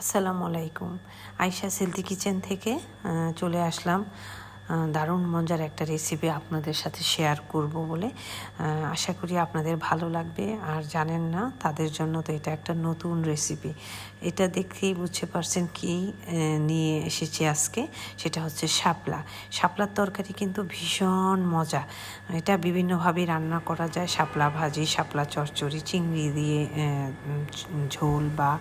আসসালামু আলাইকুম। আয়শা সেলদি কিচেন থেকে চলে আসলাম। দারুণ মজার একটা রেসিপি আপনাদের সাথে শেয়ার করব বলে। আশা করি আপনাদের ভালো লাগবে। আর জানেন না, তাদের জন্য তো এটা একটা নতুন রেসিপি এটা দেখেই বুঝতে পারছেন কি নিয়ে এসেছি আজকে। সেটা হচ্ছে শাপলা। শাপলার তরকারি কিন্তু ভীষণ মজা। এটা বিভিন্নভাবেই রান্না করা যায়। শাপলা ভাজি, শাপলা চচ্চড়ি, চিংড়ি দিয়ে ঝোল বা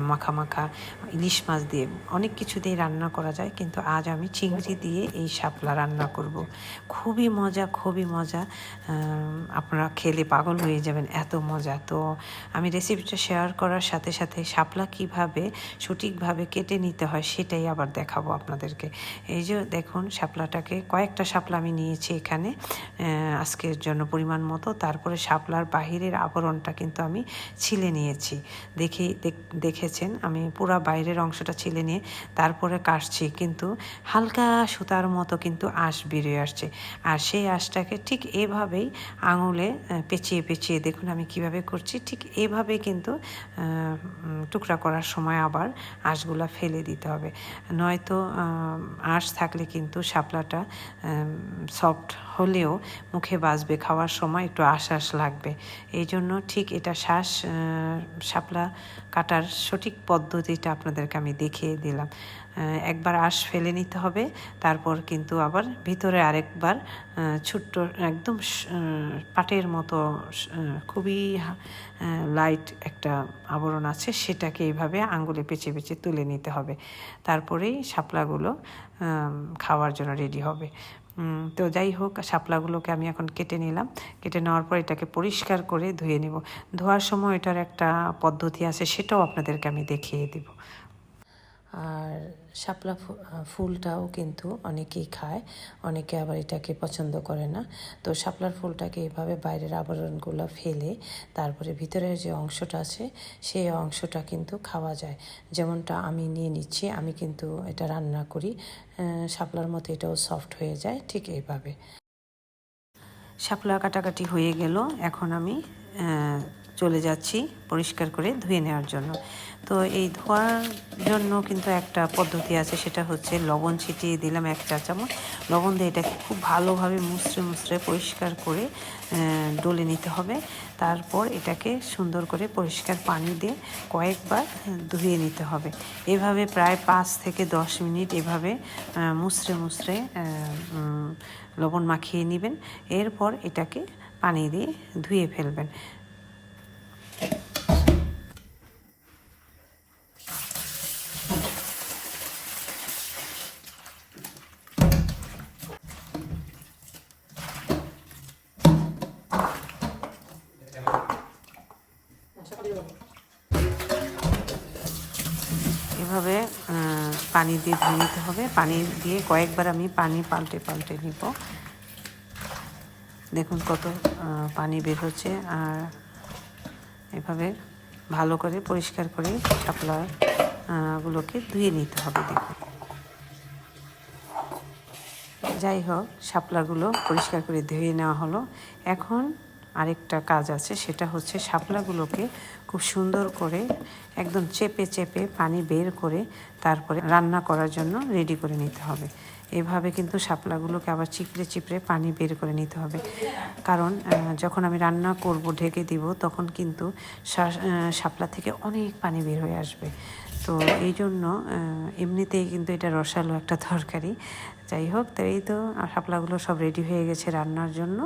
মাখা মাখা, ইলিশ মাছ দিয়ে অনেক কিছু দিয়ে রান্না করা যায়। কিন্তু আজ আমি চিংড়ি দিয়ে এই শাপলা রান্না করব। খুবই মজা খুবই মজা। আপনারা খেলে পাগল হয়ে যাবেন, এত মজা। তো আমি রেসিপিটা শেয়ার করার সাথে সাথে শাপলা কীভাবে সঠিকভাবে কেটে নিতে হয় সেটাই আবার দেখাবো আপনাদেরকে। এই যে দেখুন শাপলাটাকে কয়েকটা শাপলা আমি নিয়েছি এখানে আজকের জন্য পরিমাণ মতো। তারপরে শাপলার বাহিরের আবরণটা কিন্তু আমি ছিলে নিয়েছি। দেখ- দেখেছেন? আমি পুরা বাইরের অংশটা ছিলে নিয়ে তারপরে কাটছি, কিন্তু হালকা সুতার মতো কিন্তু আঁশ বেরিয়ে আসছে। আর সেই আঁশটাকে ঠিক এভাবেই আঙুলে পেঁচিয়ে পেঁচিয়ে দেখুন আমি কীভাবে করছি। ঠিক এভাবেই কিন্তু টুকরা করার সময় আবার আঁশগুলা ফেলে দিতে হবে। নয়তো আঁশ থাকলে কিন্তু শাপলাটা সফট হলেও মুখে বাজবে, খাওয়ার সময় একটু আশ্বাস আশ লাগবে। এই জন্য ঠিক এটা শ্বাস শাপলা কাটার সঠিক পদ্ধতিটা আপনাদেরকে আমি দেখিয়ে দিলাম। একবার আঁশ ফেলে নিতে হবে, তারপর কিন্তু আবার ভিতরে আরেকবার ছোট্ট একদম পাটের মতো খুবই লাইট একটা আবরণ আছে, সেটাকে এইভাবে আঙ্গুলে পেঁচে পেঁচে তুলে নিতে হবে। তারপরেই শাপলাগুলো খাওয়ার জন্য রেডি হবে। তো যাই হোক, শাপলাগুলোকে আমি এখন কেটে নিলাম। কেটে নেওয়ার পর এটাকে পরিষ্কার করে ধুয়ে নিব। ধোয়ার সময় এটার একটা পদ্ধতি আছে, সেটাও আপনাদেরকে আমি দেখিয়ে দিব। আর শাপলা ফুলটাও কিন্তু অনেকেই খায়। অনেকে আবার এটাকে পছন্দ করে না। তো শাপলার ফুলটাকে এভাবে বাইরের আবরণগুলো ফেলে তারপরে ভিতরের যে অংশটা আছে, সেই অংশটা কিন্তু খাওয়া যায়। যেমনটা আমি নিয়ে নিচ্ছি, আমি কিন্তু এটা রান্না করি। শাপলার মতো এটাও সফট হয়ে যায় ঠিক এইভাবে। শাপলা কাটাকাটি হয়ে গেল। এখন আমি চলে যাচ্ছি পরিষ্কার করে ধুয়ে নেওয়ার জন্য। তো এই ধোয়ার জন্য কিন্তু একটা পদ্ধতি আছে, সেটা হচ্ছে লবণ ছিটিয়ে দিলাম এক চা চামচ। লবণ দিয়ে এটাকে খুব ভালোভাবে মুচড়ে মুচড়ে পরিষ্কার করে ডলে নিতে হবে। তারপর এটাকে সুন্দর করে পরিষ্কার পানি দিয়ে কয়েকবার ধুয়ে নিতে হবে। এভাবে প্রায় পাঁচ থেকে দশ মিনিট এভাবে মুচড়ে মুচড়ে লবণ মাখিয়ে নেবেন। এরপর এটাকে পানি দিয়ে ধুয়ে ফেলবেন। এভাবে পানি দিয়ে ধুয়ে নিতে হবে। পানি দিয়ে কয়েকবার আমি পানি পাল্টে পাল্টে নিব। দেখুন কত পানি বের হচ্ছে। আর এভাবে ভালো করে পরিষ্কার করে শাপলা আহ, গুলোকে ধুয়ে নিতে হবে দেখুন। যাই হোক শাপলাগুলো পরিষ্কার করে ধুয়ে নেওয়া হলো। এখন আরেকটা কাজ আছে, সেটা হচ্ছে শাপলাগুলোকে খুব সুন্দর করে একদম চেপে চেপে পানি বের করে তারপরে রান্না করার জন্য রেডি করে নিতে হবে। এভাবে কিন্তু শাপলাগুলোকে আবার চিপড়ে চিপড়ে পানি বের করে নিতে হবে। কারণ যখন আমি রান্না করব, ঢেকে দিব, তখন কিন্তু শাপলা থেকে অনেক পানি বের হয়ে আসবে। তো এই জন্য এমনিতেই কিন্তু এটা রসালো একটা তরকারি। যাই হোক, তো এই তো শাপলাগুলো সব রেডি হয়ে গেছে রান্নার জন্য।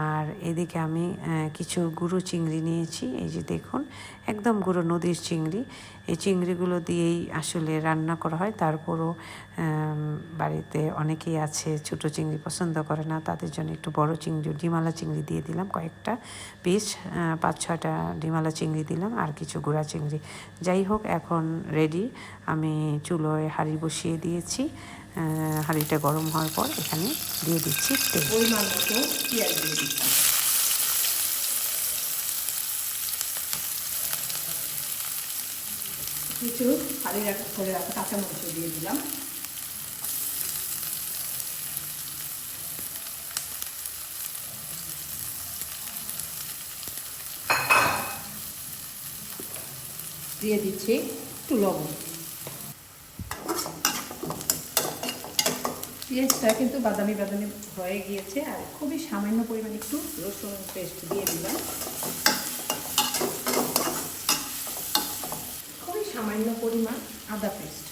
আর এদিকে আমি কিছু গুঁড়ো চিংড়ি নিয়েছি। এই যে দেখুন, একদম গুঁড়ো নদীর চিংড়ি। এই চিংড়িগুলো দিয়েই আসলে রান্না করা হয়। তারপরও বাড়িতে অনেকেই আছে, ছোটো চিংড়ি পছন্দ করে না। তাদের জন্য একটু বড় চিংড়ি, ডিমালা চিংড়ি দিয়ে দিলাম। কয়েকটা পিস পাঁচ ছটা ডিমালা চিংড়ি দিলাম আর কিছু গুঁড়া চিংড়ি। যাই হোক, এখন রেডি আমি চুলোয় হাঁড়ি বসিয়ে দিয়েছি। হাঁড়িটা গরম হওয়ার পর এখানে দিয়ে দিচ্ছি তেল। কিছু ফালি রাখা করে রাখা কাঁচামরিচ দিয়ে দিলাম। দিয়ে দিচ্ছি একটু লবণ। পেঁয়াজটা কিন্তু বাদামি বাদামি হয়ে গিয়েছে আর খুবই সামান্য পরিমাণ একটু রসুন পেস্ট দিয়ে দিলাম। খুবই সামান্য পরিমাণ আদা পেস্ট।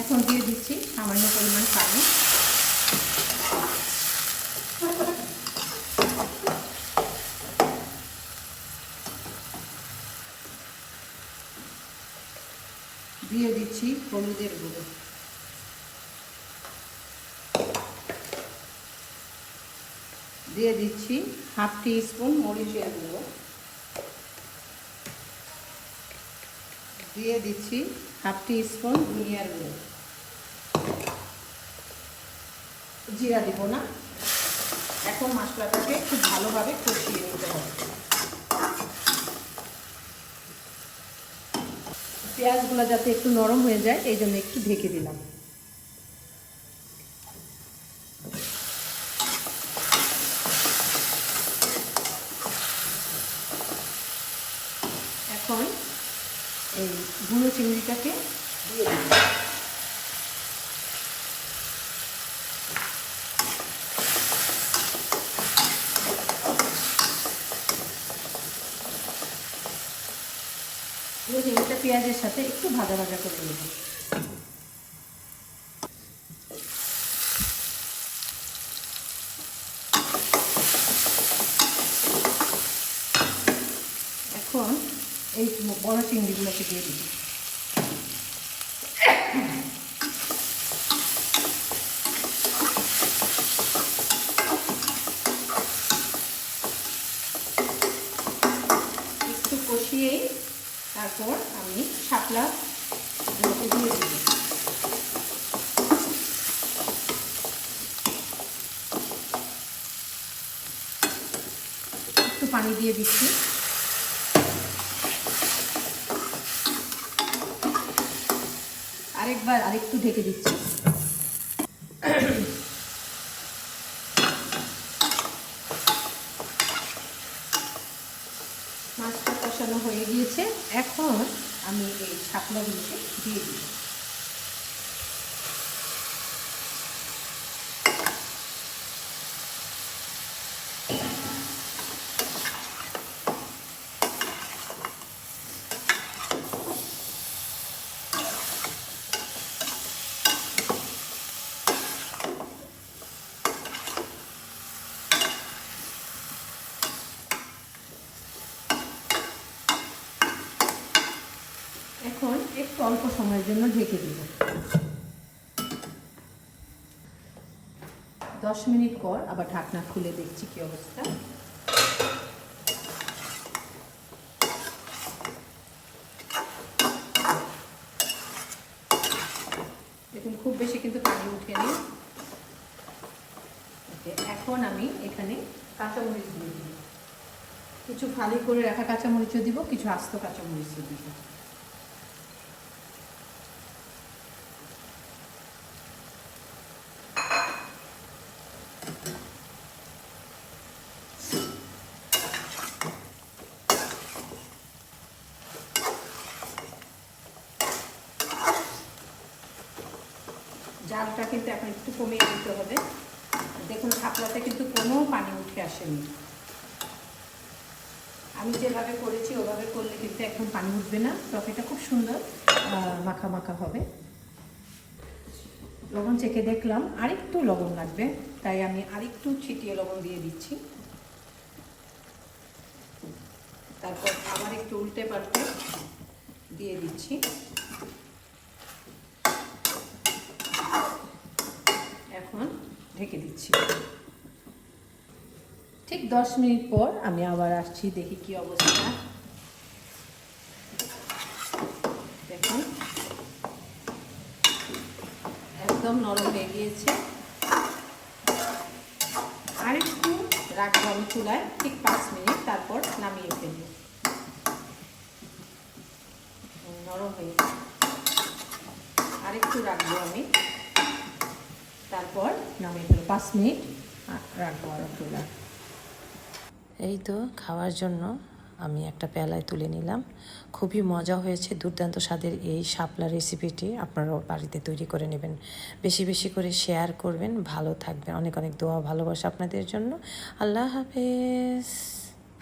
এখন দিয়ে দিচ্ছি সামান্য পরিমাণ পানি। দিয়ে দিচ্ছি হলুদের গুঁড়ো। দিয়ে দিচ্ছি হাফ টি স্পুন মরিচের গুঁড়ো। দিয়ে দিচ্ছি হাফ টি স্পুন ধনিয়ার গুঁড়ো। জিরা দিব না। এখন মশলাটাকে খুব ভালোভাবে কষিয়ে নিতে হবে। পেঁয়াজগুলো যাতে একটু নরম হয়ে যায়, এই জন্য একটু ঢেকে দিলাম। এখন এই গুঁড়ো চিংড়িটাকে দিয়ে দিলাম গুঁড়ো চিংড়িটা পেঁয়াজের সাথে একটু ভাজা ভাজা করে নেব। এখন এই বড় চিংড়িগুলোকে দিয়ে দিই একটু কষিয়েই তারপর আমি শাপলা গুলোকে দিয়ে দিব। একটু পানি দিয়ে দিচ্ছি। আরেকবার আরেকটু ঢেকে দিচ্ছি মাছটা কষানো হয়ে গিয়েছে এখন আমি এই শাপলাগুলোকে দিয়ে দিই এখন একটু অল্প সময়ের জন্য ঢেকে দিব। দশ মিনিট পর আবার ঢাকনা খুলে দেখছি কি অবস্থা। দেখুন, খুব বেশি কিন্তু পানি উঠেনি। এখন আমি এখানে কাঁচামরিচ দিয়ে দিব। কিছু ফালি করে রাখা কাঁচামরিচও দিব, কিছু আস্ত কাঁচামরিচও দিব জালটা কিন্তু এখন একটু কমিয়ে দিতে হবে। দেখুন থাপলাতে কিন্তু কোনো পানি উঠে আসেনি। আমি যেভাবে করেছি, ওভাবে করলে কিন্তু একদম পানি উঠবে না। টকেটা খুব সুন্দর মাখা মাখা হবে। লবণ চেখে দেখলাম, আরেকটু লবণ লাগবে, তাই আমি আরেকটু ছিটিয়ে লবণ দিয়ে দিচ্ছি। তারপর আবার একটু উল্টে পাল্টে দিয়ে দিচ্ছি এখন ঢেকে দিচ্ছি। ঠিক দশ মিনিট পর আমি আবার আসছি, দেখি কি অবস্থা। দেখুন। একদম নরম হয়ে গিয়েছে। আর একটু রাখব আমি চুলায়, ঠিক পাঁচ মিনিট, তারপর নামিয়ে ফেলব। নরম হয়ে আরেকটু রাখব আমি। তারপর নামিয়ে পাঁচ মিনিট রাখব আর চুলা এই তো খাওয়ার জন্য আমি একটা পেলায় তুলে নিলাম। খুবই মজা হয়েছে, দুর্দান্ত স্বাদের এই শাপলা রেসিপিটি আপনারাও বাড়িতে তৈরি করে নেবেন। বেশি বেশি করে শেয়ার করবেন, ভালো থাকবেন। অনেক অনেক দোয়া ভালোবাসা আপনাদের জন্য। আল্লাহ হাফেজ।